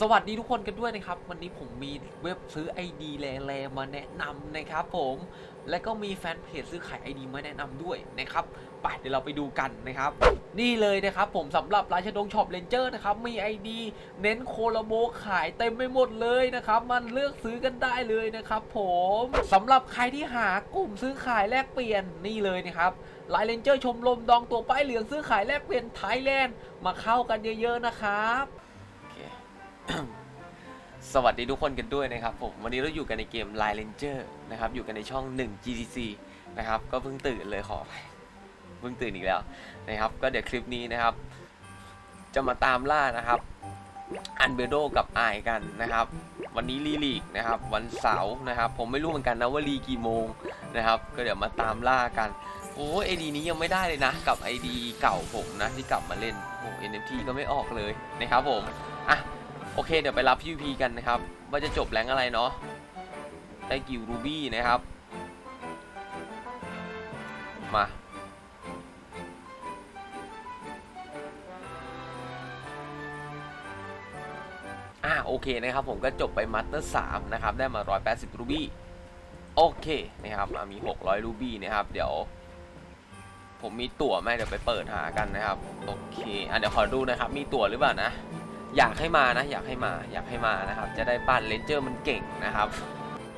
สวัสดีทุกคนกันด้วยนะครับ วันนี้ผมมีเว็บซื้อ ID แลๆมาแนะนำนะครับผมและก็มีแฟนเพจซื้อขาย ID มาแนะนำด้วยนะครับไปเดี๋ยวเราไปดูกันนะครับ นี่เลยนะครับผมสำหรับราชดงช็อปเลนเจอร์นะครับมี ID เน้นโคโลโบขายเต็มไปหมดเลยนะครับ มันเลือกซื้อกันได้เลยนะครับผมสำหรับใครที่หากลุ่มซื้อขายแลกเปลี่ยนนี่เลยนะครับลน์เลนเจอร์ชมรมดองตัวป้ายเหลืองซื้อขายแลกเปลี่ยนไทยแลนด์มาเข้ากันเยอะๆนะครับ สวัสดีทุกคนกันด้วยนะครับผมวันนี้เราอยู่กันในเกม Line Ranger นะครับอยู่กันในช่อง 1 GTC นะครับก็เพิ่งตื่นเลยขอไปเพิ่งตื่นอีกแล้วนะครับ ก็เดี๋ยวคลิปนี้นะครับ จะมาตามล่านะครับอันเบโดกับไอกันนะครับ วันนี้รีลีกนะครับ วันเสาร์นะครับ ผมไม่รู้เหมือนกันนะว่ารีกี่โมงนะครับ ก็เดี๋ยวมาตามล่ากันโอ้ไอดีนี้ยังไม่ได้เลยนะ กับไอดีเก่าผมนะที่กลับมาเล่นโอ้ NFT ก็ไม่ออกเลยนะครับผมอะ โอเคเดี๋ยวไปรับ PVP กันนะครับ ว่าจะจบแรงอะไรเนาะได้กิวรูบี้นะครับ มาอ่าโอเคนะครับผมก็จบไปมัตเตอร์3นะครับ ได้มา 180 รูบี้โอเคนะครับมี 600 รูบี้นะครับ เดี๋ยว ผมมีตั๋วไหมเดี๋ยวไปเปิดหากันนะครับ โอเคอะเดี๋ยวขอดูนะครับ มีตั๋วหรือเปล่านะ อยากให้มานะ อยากให้มาอยากให้มานะครับ จะได้ปั้นเลนเจอร์มันเก่งนะครับ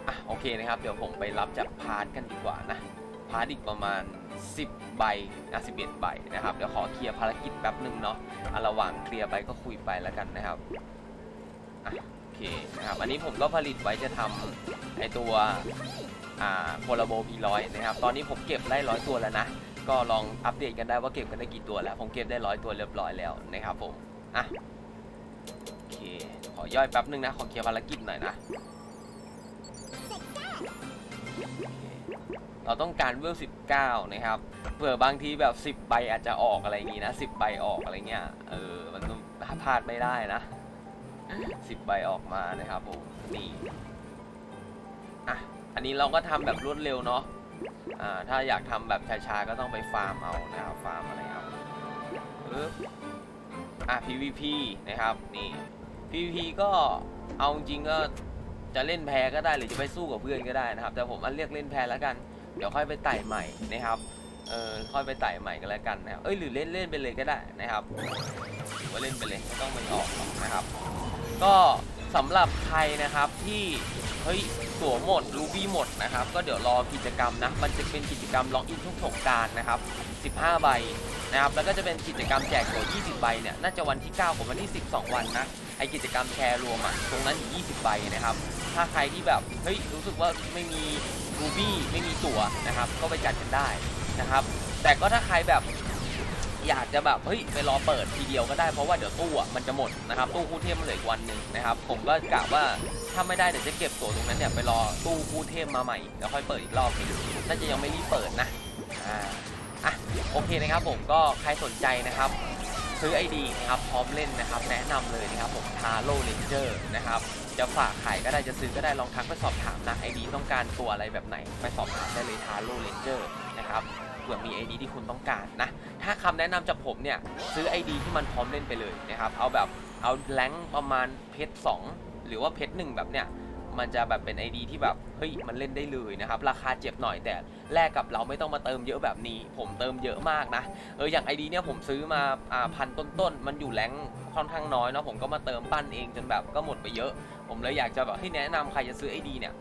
อะโอเคนะครับ เดี๋ยวผมไปรับจากพาร์ทกันดีกว่านะพาร์ทอีกประมาณ 10 ใบนะ11 ใบนะครับ เดี๋ยวขอเคลียร์ภารกิจแป๊บหนึ่งเนาะอะระหว่างเคลียร์ไปก็คุยไปแล้วกันนะครับอะโอเคนะครับ อันนี้ผมก็ผลิตไว้จะทำไอตัวอ่าโพลาโบพีร้อยนะครับ ตอนนี้ผมเก็บได้ร้อยตัวแล้วนะ ก็ลองอัปเดตกันได้ว่าเก็บกันได้กี่ตัวแล้ว ผมเก็บได้ร้อยตัวเรียบร้อยแล้วนะครับผม อะ อเคขอย่อยแป๊บนึงนะ ขอเคลียร์ภารกิจหน่อยนะ เราต้องการเวล19นะครับ เผื่อบางทีแบบ10ใบอาจจะออกอะไรอย่างงี้นะ10ใบออกอะไรเงี้ย เออ มันต้องพลาดไม่ได้นะ10ใบออกมานะครับผมนี่อะ อันนี้เราก็ทำแบบรวดเร็วเนาะ อ่า ถ้าอยากทำแบบช้าๆก็ต้องไปฟาร์มเอานะครับ ฟาร์มอะไรเอาปึ๊บอะ PVP นะครับ นี่ PVP ก็เอาจริงก็จะเล่นแพ้ก็ได้หรือจะไปสู้กับเพื่อนก็ได้นะครับ แต่ผมอันเรียกเล่นแพ้แล้วกัน เดี๋ยวค่อยไปไต่ใหม่นะครับเออค่อยไปไต่ใหม่กันแล้วกันนะครับเอ้ยหรือเล่นเล่นไปเลยก็ได้นะครับหรือว่าเล่นไปเลยไม่ต้องไปออกหรอกนะครับ ก็สำหรับใครนะครับที่เฮ้ยตั๋วหมดรูบี้หมดนะครับ ก็เดี๋ยวรอกิจกรรมนะมันจะเป็นกิจกรรมล็อกอินทุกสงการนะครับ 15 ใบนะครับแล้วก็จะเป็นกิจกรรมแจกตั๋ว20 ใบเนี่ยน่าจะวันที่ 9 กับวันที่ 12 วันนะ ไอกิจกรรมแชร์รวมอะตรงนั้นอยู่20ใบนะครับ ถ้าใครที่แบบเฮ้ยรู้สึกว่าไม่มีรูบี้ไม่มีตั๋วนะครับ ก็ไปจัดกันได้นะครับ แต่ก็ถ้าใครแบบอยากจะแบบเฮ้ยไปรอเปิดทีเดียวก็ได้เพราะว่าเดี๋ยวตู้อะมันจะหมดนะครับตู้คู่เทพมันเหลืออีกวันหนึ่งนะครับ ผมก็กะว่าถ้าไม่ได้เดี๋ยวจะเก็บตั๋วตรงนั้นเนี่ยไปรอตู้คู่เทพมาใหม่แล้วค่อยเปิดอีกรอบนึงน่าจะยังไม่รีบเปิดนะอ่าอะโอเคนะครับผมก็ใครสนใจนะครับ ซื้อ ID นะครับพร้อมเล่นนะครับ แนะนำเลยนะครับผมทาโรเลนเจอร์นะครับจะฝากขายก็ได้จะซื้อก็ได้ลองทักไปสอบถามนะ ID ต้องการตัวอะไรแบบไหน ไปสอบถามได้เลยทาโรเลนเจอร์นะครับเผื่อมี ID ที่คุณต้องการนะ ถ้าคำแนะนำจากผมเนี่ย ซื้อ ID ที่มันพร้อมเล่นไปเลยนะครับ เอาแบบเอาแรงประมาณเพชรสองหรือว่าเพชรหนึ่งแบบเนี้ย มันจะแบบเป็นไอดีที่แบบเฮ้ยมันเล่นได้เลยนะครับราคาเจ็บหน่อยแต่แลกกับเราไม่ต้องมาเติมเยอะแบบนี้ ผมเติมเยอะมากนะเอออย่าง ID เนี่ยผมซื้อมาอ่าพันต้นๆมันอยู่แรงค่อนข้างน้อยเนาะผมก็มาเติมปั้นเองจนแบบก็หมดไปเยอะ ผมเลยอยากจะแบบให้แนะนำใครจะซื้อไอดีเนี่ย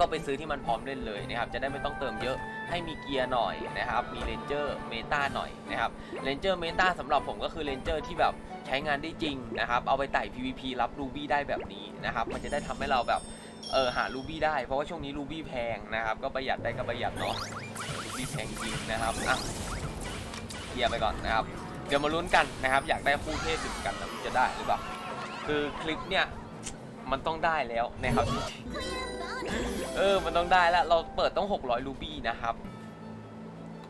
ก็ไปซื้อที่มันพร้อมเล่นเลยนะครับจะได้ไม่ต้องเติมเยอะให้มีเกียร์หน่อยนะครับมีเลนเจอร์เมตาหน่อยนะครับเลนเจอร์เมตาสำหรับผมก็คือเลนเจอร์ที่แบบใช้งานได้จริงนะครับเอาไปไต่ PVP รับรูบี้ได้แบบนี้นะครับมันจะได้ทำให้เราแบบเออหารูบี้ได้เพราะว่าช่วงนี้รูบี้แพงนะครับก็ประหยัดได้ก็ประหยัดเนาะรูบี้แพงจริงนะครับอะเคลียร์ไปก่อนนะครับเดี๋ยวมาลุ้นกันนะครับ อยากได้คู่เทพถึงกันนะมันจะได้หรือเปล่าคือคลิปเนี่ยมันต้องได้แล้วนะครับ เออ มันต้องได้แล้วเราเปิดต้อง 600 รูบี้นะครับ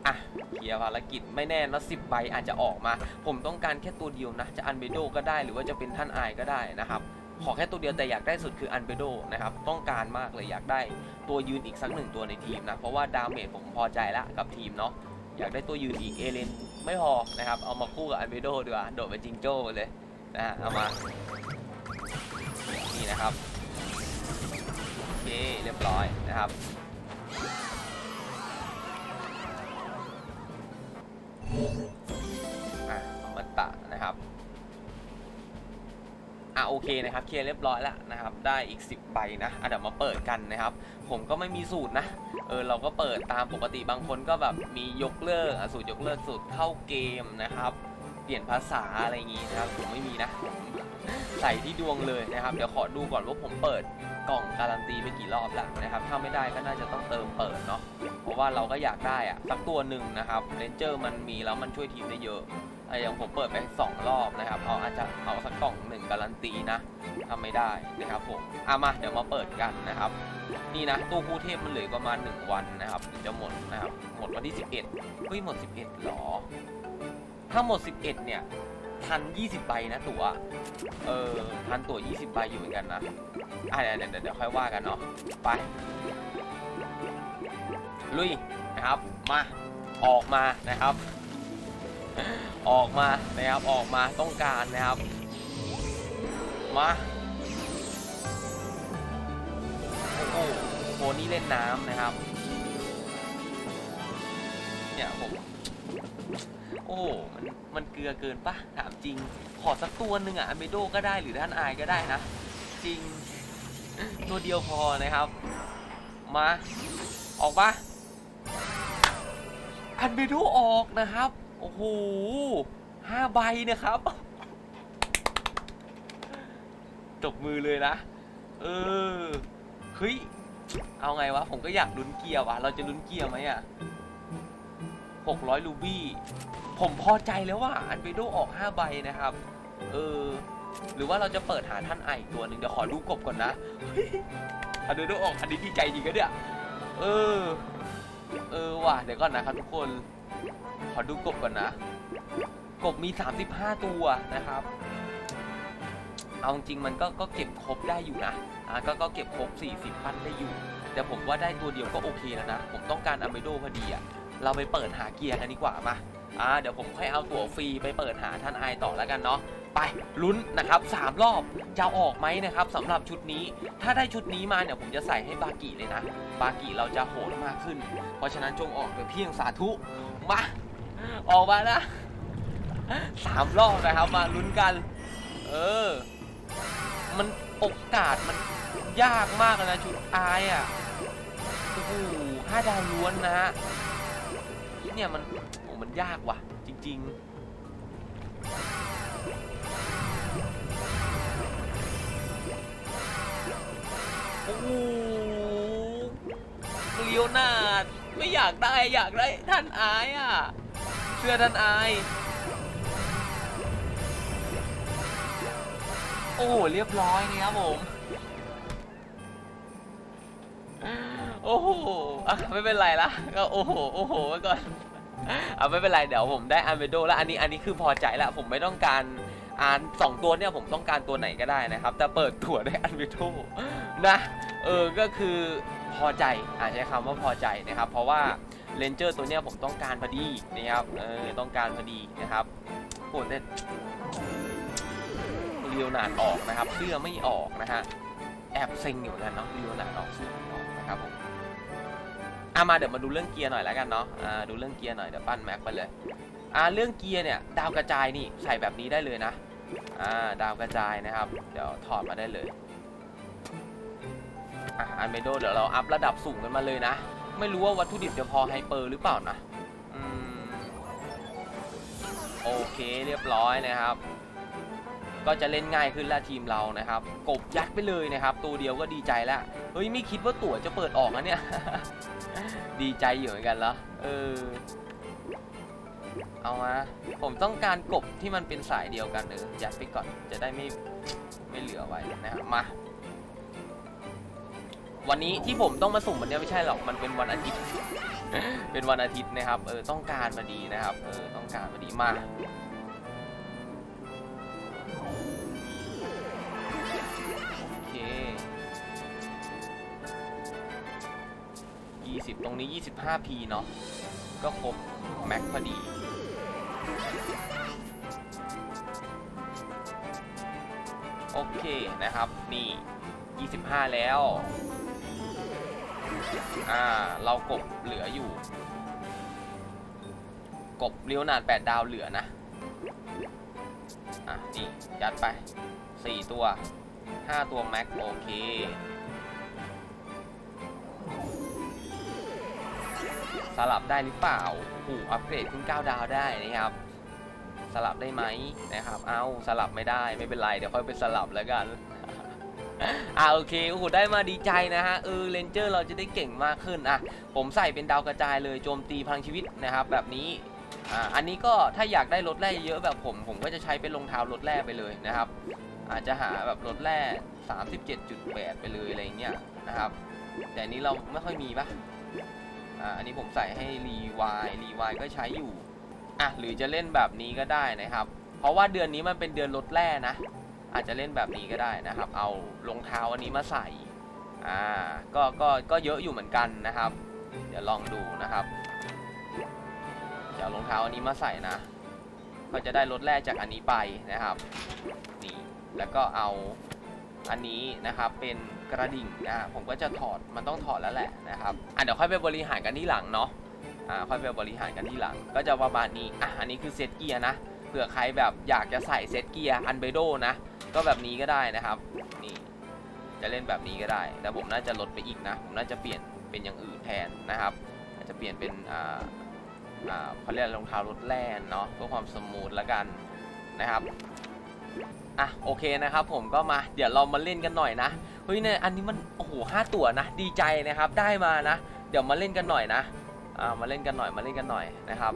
อะเคลียร์ภารกิจไม่แน่นะ10ใบอาจจะออกมา ผมต้องการแค่ตัวเดียวนะ จะอันเบโดก็ได้หรือว่าจะเป็นท่านอายก็ได้นะครับ ขอแค่ตัวเดียวแต่อยากได้สุดคืออันเบโดนะครับ ต้องการมากเลยอยากได้ตัวยืนอีกสักหนึ่งตัวในทีมนะ เพราะว่าดาเมจผมพอใจล้วกับทีมเนาะ อยากได้ตัวยืนอีกเอเลนไม่พอนะครับ เอามาคู่กับอันเบโดดีกว่า โดดไปจิงโจ้เลยนะฮะ เอามา นี่นะครับ เคเรียบร้อยนะครับ อะอมตะนะครับ อะโอเคนะครับ เคลียร์เรียบร้อยแล้วนะครับ ได้อีก 10ใบนะอะเดี๋ยวมาเปิดกันนะครับ ผมก็ไม่มีสูตรนะ เออเราก็เปิดตามปกติบางคนก็แบบมียกเลิกอะสูตรยกเลิกสูตรเข้าเกมนะครับ เปลี่ยนภาษาอะไรอย่างงี้นะครับผมไม่มีนะใส่ที่ดวงเลยนะครับ เดี๋ยวขอดูก่อนว่าผมเปิด กล่องการันตีไปกี่รอบแล้วนะครับถ้าไม่ได้ก็น่าจะต้องเติมเปิดเนาะเพราะว่าเราก็อยากได้อะสักตัวหนึ่งนะครับเรนเจอร์มันมีแล้วมันช่วยทีมได้เยอะอะอย่างผมเปิดไปสองรอบนะครับเอาอาจจะเอาสักกล่องหนึ่งการันตีนะทำไม่ได้นะครับผมอะมาเดี๋ยวมาเปิดกันนะครับนี่นะตู้คู่เทพมันเหลือประมาณ 1 วันนะครับจะหมดนะครับหมดวันที่ 11เฮ้ยหมด 11หรอถ้าหมด 11 เนี่ย ทัน 20 ใบนะตั๋ว เออ ทันตั๋ว 20 ใบอยู่เหมือนกันนะ อะเดี๋ยวเดี๋ยวเดี๋ยวค่อยว่ากันเนาะ ไป ลุยนะครับ มา ออกมานะครับ ออกมานะครับ ออกมาต้องการนะครับ มาโอ้โหโหนี่เล่นน้ำนะครับ เนี่ยผม อ้มันมันเกลือเกินปะถามจริง ขอสักตัวหนึ่งอะอเมโดก็ได้หรือท่านอายก็ได้นะ จริง ตัวเดียวพอนะครับ มา ออกปะอันเบโดออกนะครับ โอ้โหห้าใบนะครับตบมือเลยนะ เออ เฮ้ย เอาไงวะ ผมก็อยากลุ้นเกียร์วะเราจะลุ้นเกียร์ไหมอะ หกร้อยลูบี้ ผมพอใจแล้วว่าอันเบโดออกห้าใบนะครับ เออ หรือว่าเราจะเปิดหาท่านไอตัวหนึ่งเดี๋ยวขอดูกบก่อนนะอันเบโดออกอันนี้ดีใจจริงก็เนี่ย เออ เออว่ะเดี๋ยวก่อนนะครับทุกคน ขอดูกบก่อนนะ กบมี 35 ตัวนะครับ เอาจริงมันก็ก็เก็บครบได้อยู่นะ อะก็ก็เก็บครบ 40พันได้อยู่ แต่ผมว่าได้ตัวเดียวก็โอเคแล้วนะ ผมต้องการอเมโดพอดีอะ เราไปเปิดหาเกียร์กันดีกว่ามาอ่าเดี๋ยวผมค่อยเอาตั๋วฟรีไปเปิดหาท่านไอต่อแล้วกันเนาะไปลุ้นนะครับสามรอบจะออกไหมนะครับสำหรับชุดนี้ ถ้าได้ชุดนี้มาเนี่ยผมจะใส่ให้บากิเลยนะ บากิเราจะโหดมากขึ้น เพราะฉะนั้นจงออกโดยเพียงสาธุมาออกมานะสามรอบนะครับมาลุ้นกัน เออ มันโอกาสมันยากมากเลยนะชุดอายอะโอ้โหห้าดาวล้วนนะฮะ เนี่ยมันโอ้มันยากว่ะ จริง ๆ โอ้โหเลียวนาดไม่อยากได้อยากได้ท่านอายอะ เชื่อท่านอาย โอ้โหเรียบร้อยนี่ครับผม โอ้โหอะไม่เป็นไรละก็โอ้โหโอ้โหไว้ก่อนเอะไม่เป็นไรเดี๋ยวผมได้อันเบโดแล้วอันนี้อันนี้คือพอใจล้วผมไม่ต้องการอ่านสองตัวเนี่ยผมต้องการตัวไหนก็ได้นะครับ แต่เปิดถั่วได้อันเบโดนะเออก็คือพอใจอาจใช้คำว่าพอใจนะครับ เพราะว่าเลนเจอร์ตัวเนี้ยผมต้องการพอดีนะครับเออต้องการพอดีนะครับโหแต่เรียวนาดออกนะครับเสื้อไม่ออกนะฮะแอบเซ็งอยู่นกันเนาะเรียวนาดออกเสื้อ ครับผมอะมาเดี๋ยวมาดูเรื่องเกียร์หน่อยแล้วกันเนาะอ่าดูเรื่องเกียร์หน่อยเดี๋ยวปั้นแม็กไปเลยอ่าเรื่องเกียร์เนี่ยดาวกระจายนี่ใส่แบบนี้ได้เลยนะอ่าดาวกระจายนะครับ เดี๋ยวถอดมาได้เลยอะอันเมโดเดี๋ยวเราอัพระดับสูงกันมาเลยนะ ไม่รู้ว่าวัตถุดิบจะพอไฮเปอร์หรือเปล่านะอโอเคเรียบร้อยนะครับ ก็จะเล่นง่ายขึ้นแล้วทีมเรานะครับ กบยัดไปเลยนะครับ ตัวเดียวก็ดีใจแล้วเฮ้ยไม่คิดว่าตั๋วจะเปิดออกนะเนี่ย ดีใจอยู่เหมือนกันแล้วเออเอามาผมต้องการกบที่มันเป็นสายเดียวกันเออยัดไปก่อนจะได้ไม่ไม่เหลือไว้นะครับมาวันนี้ที่ผมต้องมาสุ่มวันนี้ไม่ใช่หรอกมันเป็นวันอาทิตย์ เป็นวันอาทิตย์นะครับ เออต้องการมาดีนะครับ เออต้องการมาดีมาก โอเคยี่สิบตรงนี้ยี่สิบห้าพีเนาะ ก็ครบ แม็กพอดีโอเคนะครับ นี่ 25 แล้ว อ่า เรากบเหลืออยู่ กบเลี้ยวนาด8ดาวเหลือนะ อะ นี่ ยัดไป 4 ตัว 5 ตัวแม็กโอเค สลับได้หรือเปล่าผูอัปเกรดขึ้น 9 ดาวได้นะครับ สลับได้ไหมนะครับ เอาสลับไม่ได้ไม่เป็นไร เดี๋ยวค่อยไปสลับแล้วกันอ่าโอเคโอ้โหได้มาดีใจนะฮะเออเลนเจอร์เราจะได้เก่งมากขึ้นอะผมใส่เป็นดาวกระจายเลยโจมตีพลังชีวิตนะครับ แบบนี้ อ่าอันนี้ก็ถ้าอยากได้รถแร่เยอะแบบผม ผมก็จะใช้เป็นรองเท้ารถแร่ไปเลยนะครับ อาจจะหาแบบรถแร่37.8 ไปเลยอะไรเงี้ยนะครับ แต่อันนี้เราไม่ค่อยมีปะอ่าอันนี้ผมใส่ให้รีวายรีวายก็ใช้อยู่อะหรือจะเล่นแบบนี้ก็ได้นะครับ เพราะว่าเดือนนี้มันเป็นเดือนลดแร่นะ อาจจะเล่นแบบนี้ก็ได้นะครับ เอารองเท้าอันนี้มาใส่อ่าก็ก็ก็เยอะอยู่เหมือนกันนะครับ เดี๋ยวลองดูนะครับ จะเอารองเท้าอันนี้มาใส่นะ ก็จะได้ลดแร่จากอันนี้ไปนะครับ นี่ แล้วก็เอาอันนี้นะครับเป็นกระดิ่งนะผมก็จะถอดมันต้องถอดแล้วแหละนะครับอะเดี๋ยวค่อยไปบริหารกันที่หลังเนาะอ่าค่อยไปบริหารกันที่หลัง ก็จะประมาณนี้อะอันนี้คือเซตเกียร์นะเผื่อใครแบบอยากจะใส่เซตเกียร์อันเบโดนะก็แบบนี้ก็ได้นะครับนี่จะเล่นแบบนี้ก็ได้ แต่ผมน่าจะลดไปอีกนะ ผมน่าจะเปลี่ยนเป็นอย่างอื่นแทนนะครับอาจจะเปลี่ยนเป็นอ่า เขาเรียกรองเท้ารถแล่นเนาะเพื่อความสมูทล้วกันนะครับอะโอเคนะครับผมก็มาเดี๋ยวเรามาเล่นกันหน่อยนะเฮ้ยเนี่ยอันนี้มันโอ้โหห้าตัวนะดีใจนะครับได้มานะ เดี๋ยวมาเล่นกันหน่อยนะอ่ามาเล่นกันหน่อยมาเล่นกันหน่อยนะครับ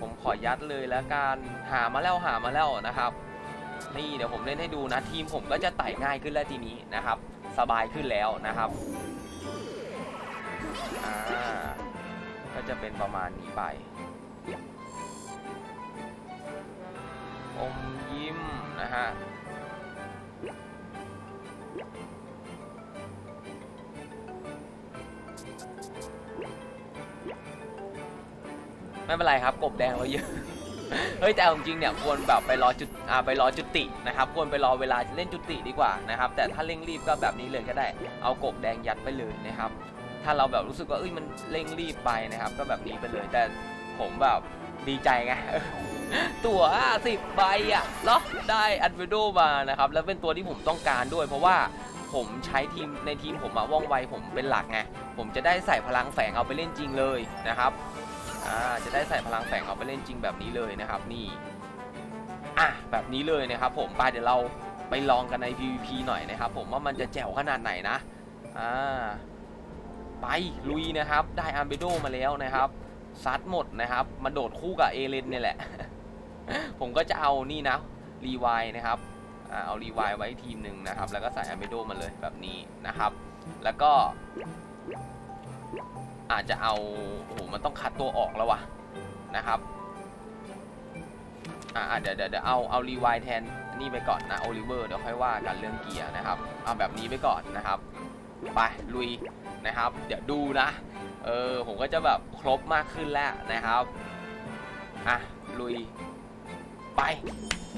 ผมขอยัดเลยแล้วกันหามาแล้วหามาแล้วนะครับ นี่เดี๋ยวผมเล่นให้ดูนะทีมผมก็จะไต่ง่ายขึ้นแล้วทีนี้นะครับ สบายขึ้นแล้วนะครับอ่า ก็จะเป็นประมาณนี้ไป อมยิ้มนะฮะ ไม่เป็นไรครับกบแดงเราเยอะ เฮ้ยแต่เอาจริงๆเนี่ยควรแบบไปรอจุดอ่าไปรอจุตินะครับควรไปรอเวลาเล่นจุติดีกว่านะครับ แต่ถ้าเร่งรีบก็แบบนี้เลยก็ได้ เอากบแดงยัดไปเลยนะครับ ถ้าเราแบบรู้สึกว่าเอ้ยมันเร่งรีบไปนะครับ ก็แบบนี้ไปเลยแต่ผมแบบดีใจไงตั๋วสิบใบอะเหรอได้อันเวโดมานะครับ แล้วเป็นตัวที่ผมต้องการด้วย เพราะว่าผมใช้ทีมในทีมผมอะว่องไวผมเป็นหลักไงผมจะได้ใส่พลังแฝงเอาไปเล่นจริงเลยนะครับอ่าจะได้ใส่พลังแฝงเอาไปเล่นจริงแบบนี้เลยนะครับ นี่อะแบบนี้เลยนะครับ ผมไปเดี๋ยวเราไปลองกันใน PVP หน่อยนะครับ ผมว่ามันจะแจ๋วขนาดไหนนะอ่า ไปลุยนะครับ ได้อาร์เบโดมาแล้วนะครับซัดหมดนะครับ มาโดดคู่กับเอเลนเนี่ยแหละ ผมก็จะเอานี่นะรีไวนะครับเอารีไวไว้ทีมหนึ่งนะครับ แล้วก็ใส่อาร์เบโดมาเลยแบบนี้นะครับ แล้วก็ อาจจะเอาโอ้โหมันต้องคัดตัวออกแล้ววะนะครับอ่าเดี๋ยวเดี๋ยวเดี๋ยวเอาเอารีวายแทนนี่ไปก่อนนะโอลิเวอร์เดี๋ยวค่อยว่ากันเรื่องเกียร์นะครับ เอาแบบนี้ไปก่อนนะครับ ไปลุย นะครับ เดี๋ยวดูนะ เออผมก็จะแบบครบมากขึ้นแล้วนะครับ อะลุยไป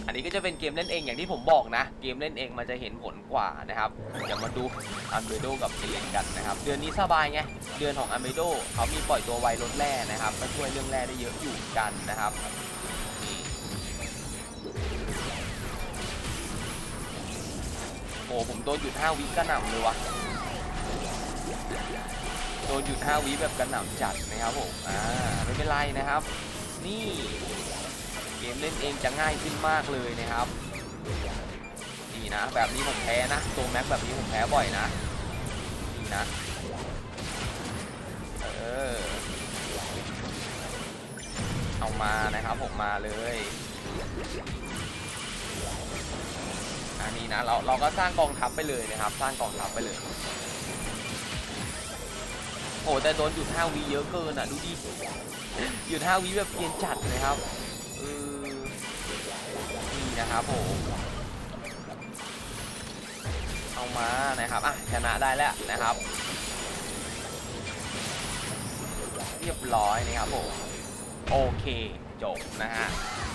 อันนี้ก็จะเป็นเกมเล่นเองอย่างที่ผมบอกนะ เกมเล่นเองมันจะเห็นผลกว่านะครับเดี๋ยวมาดูอันเบโดกับเอเลนกันนะครับ เดือนนี้สบายไง เดือนของอันเบโดเขามีปล่อยตัวไวลดแร่นะครับ ก็ช่วยเรื่องแร่ได้เยอะอยู่กันนะครับโอ้ผมโดนหยุด5วิกระหน่ำเลยว่ะ โดนหยุด5วิแบบกระหน่ำจัดนะครับผมอ่าไม่เป็นไรนะครับ นี่เกมเล่นเองจะง่ายขึ้นมากเลยนะครับนี่นะ แบบนี้ผมแพ้นะตัวแม็กแบบนี้ผมแพ้บ่อยนะนี่นะเออเอามานะครับผมมาเลยอันนี้นะเราเราก็สร้างกองทัพไปเลยนะครับ สร้างกองทัพไปเลย โอ้แต่โดนหยุด5วีเยอะเกินอะดูดิหยุด5วีแบบเกียนจัดเลยครับเออนี่นะครับผมเอามานะครับอะชนะได้แล้วนะครับ เรียบร้อยนะครับผมโอเค จบนะฮะ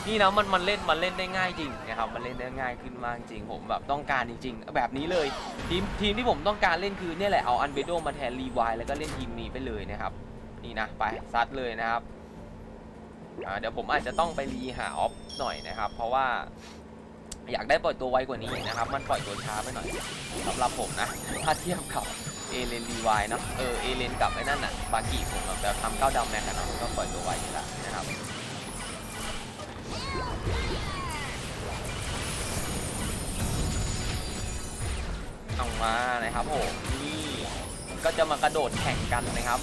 นี่นะมันมันเล่นมันเล่นได้ง่ายจริงนะครับมันเล่นได้ง่ายขึ้นมากจริงผมแบบต้องการจริงๆ แบบนี้เลยทีมทีมที่ผมต้องการเล่นคือเนี่ยแหละเอาอันเบโดมาแทนรีไวแล้วก็เล่นทีมนี้ไปเลยนะครับนี่นะไปซัดเลยนะครับเดี๋ยวผมอาจจะต้องไปรีหาออฟหน่อยนะครับ เพราะว่าอยากได้ปล่อยตัวไวกว่านี้นะครับ มันปล่อยตัวช้าไปหน่อยสำหรับผมนะ ถ้าเทียบกับเอเลนรีไวเนาะเออเอเลนกับไอ้นั่นน่ะบากิผมแบบทำเก้าดำแม็กนนาะมันก็ปล่อยตัวไวอยู่แล้วนะครับ เอามานะครับผมนี่ก็จะมากระโดดแข่งกันนะครับ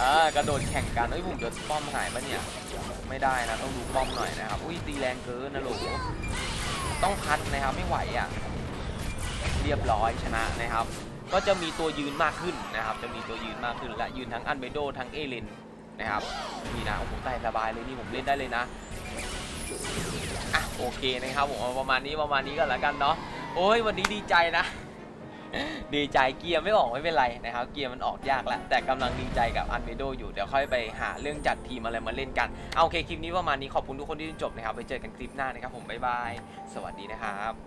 อ่ากระโดดแข่งกันเอ้ยผมจะป้อมหายปะเนี่ย ไม่ได้นะต้องดูป้อมหน่อยนะครับ อุ้ยตีแรงเกินนะโหลต้องพัดนะครับไม่ไหวอะ เรียบร้อยชนะนะครับ ก็จะมีตัวยืนมากขึ้นนะครับ จะมีตัวยืนมากขึ้น และยืนทั้งอันเบโดทั้งเอเลนนะครับ นี่นะโอ้โหใส่สบายเลยนี่ผมเล่นได้เลยนะ อะโอเคนะครับผมประมาณนี้ประมาณนี้ก็แล้วกันเนาะโอ้ยวันนี้ดีใจนะ ดีใจเกียร์ไม่ออกไม่เป็นไรนะครับ เกียร์มันออกยากแล้วแต่กำลังดีใจกับอันเวโดอยู่เดี๋ยวค่อยไปหาเรื่องจัดทีมอะไรมาเล่นกันเอาโอเคคลิปนี้ประมาณนี้ขอบคุณทุกคนที่ดูจบนะครับไปเจอกันคลิปหน้านะครับผมบ๊ายบายสวัสดีนะครับ